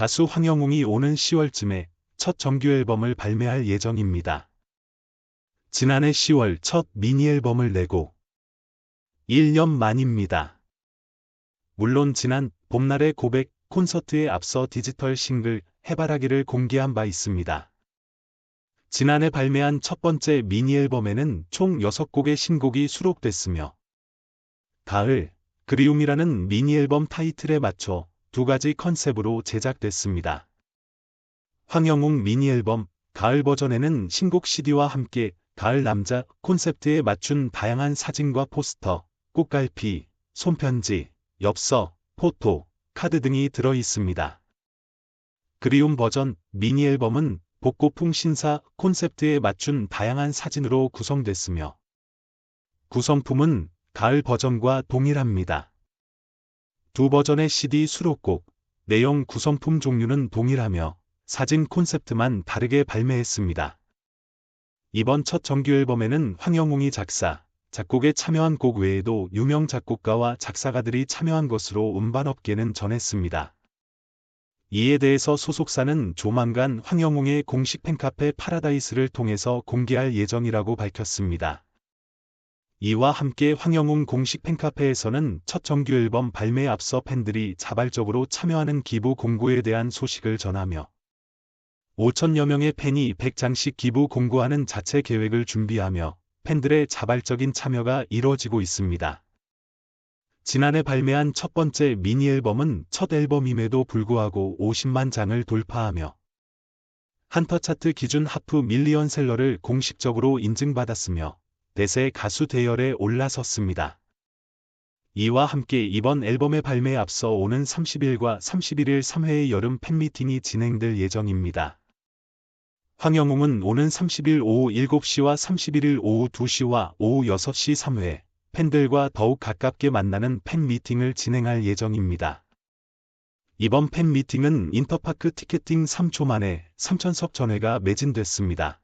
가수 황영웅이 오는 10월쯤에 첫 정규 앨범을 발매할 예정입니다. 지난해 10월 첫 미니 앨범을 내고 1년 만입니다. 물론 지난 봄날의 고백 콘서트에 앞서 디지털 싱글 해바라기를 공개한 바 있습니다. 지난해 발매한 첫 번째 미니 앨범에는 총 6곡의 신곡이 수록됐으며 가을, 그리움이라는 미니 앨범 타이틀에 맞춰 두 가지 컨셉으로 제작됐습니다. 황영웅 미니 앨범 가을 버전에는 신곡 CD와 함께 가을 남자 콘셉트에 맞춘 다양한 사진과 포스터, 꽃갈피, 손편지, 엽서, 포토, 카드 등이 들어 있습니다. 그리움 버전 미니 앨범은 복고풍 신사 콘셉트에 맞춘 다양한 사진으로 구성됐으며 구성품은 가을 버전과 동일합니다. 두 버전의 CD 수록곡, 내용 구성품 종류는 동일하며 사진 콘셉트만 다르게 발매했습니다. 이번 첫 정규 앨범에는 황영웅이 작사, 작곡에 참여한 곡 외에도 유명 작곡가와 작사가들이 참여한 것으로 음반업계는 전했습니다. 이에 대해서 소속사는 조만간 황영웅의 공식 팬카페 파라다이스를 통해서 공개할 예정이라고 밝혔습니다. 이와 함께 황영웅 공식 팬카페에서는 첫 정규 앨범 발매에 앞서 팬들이 자발적으로 참여하는 기부 공고에 대한 소식을 전하며 5천여 명의 팬이 100장씩 기부 공고하는 자체 계획을 준비하며 팬들의 자발적인 참여가 이뤄지고 있습니다. 지난해 발매한 첫 번째 미니 앨범은 첫 앨범임에도 불구하고 50만 장을 돌파하며 한터 차트 기준 하프 밀리언셀러를 공식적으로 인증받았으며 대세 가수 대열에 올라섰습니다. 이와 함께 이번 앨범의 발매에 앞서 오는 30일과 31일 3회의 여름 팬미팅이 진행될 예정입니다. 황영웅은 오는 30일 오후 7시와 31일 오후 2시와 오후 6시 3회 팬들과 더욱 가깝게 만나는 팬미팅을 진행할 예정입니다. 이번 팬미팅은 인터파크 티켓팅 3초 만에 3천석 전회가 매진됐습니다.